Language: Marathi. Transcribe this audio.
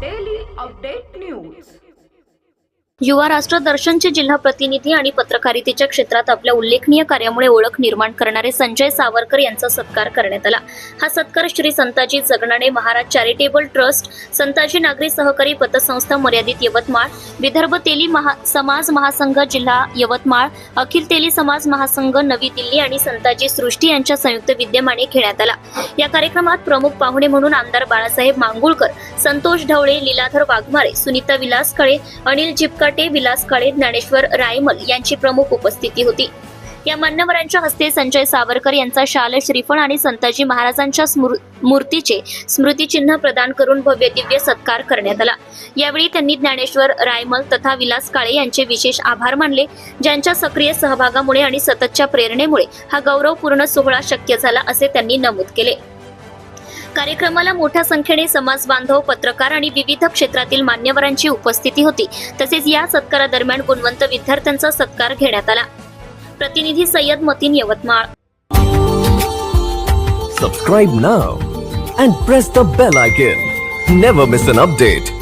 daily update news. युवा राष्ट्र दर्शनचे जिल्हा प्रतिनिधी आणि पत्रकारितेच्या क्षेत्रात आपल्या उल्लेखनीय कार्यामुळे ओळख निर्माण करणारे संजय सावरकर यांचा सत्कार करण्यात आला. हा सत्कार श्री संताजी जगनाणे महाराज चॅरिटेबल ट्रस्ट संताजी नागरी सहकारी पतसंस्था मर्यादित यवतमाळ विदर्भ तेली महा समाज महासंघ जिल्हा यवतमाळ अखिल तेली समाज महासंघ नवी दिल्ली आणि संताजी सृष्टी यांच्या संयुक्त विद्यमाने घेण्यात आला. या कार्यक्रमात प्रमुख पाहुणे म्हणून आमदार बाळासाहेब मांगुळकर संतोष ढवळे लीलाधर वाघमारे सुनीता विलास कळे अनिल जिपकाटे विलास काळे ज्ञानेश्वर रायमल यांची प्रमुख उपस्थिती होती. या मान्यवरांच्या हस्ते संजय सावरकर यांचा शाल श्रीफळ आणि संताजी महाराजांच्या स्मृ- मूर्तीचे स्मृतिचिन्ह प्रदान करून भव्य दिव्य सत्कार करण्यात आला. यावेळी त्यांनी ज्ञानेश्वर रायमल तथा विलास काळे यांचे विशेष आभार मानले ज्यांच्या सक्रिय सहभागामुळे आणि सततच्या प्रेरणेमुळे हा गौरवपूर्ण सोहळा शक्य झाला असे त्यांनी नमूद केले. कार्यक्रमाला मोठ्या संख्येने समाज बांधव पत्रकार आणि विविध क्षेत्रातील मान्यवरांची उपस्थिती होती. तसेच या सत्कारादरम्यान गुणवंत विद्यार्थ्यांचा सत्कार घेण्यात आला. प्रतिनिधी Syed Mateen Yavatmal. Subscribe now and press the bell icon never miss an update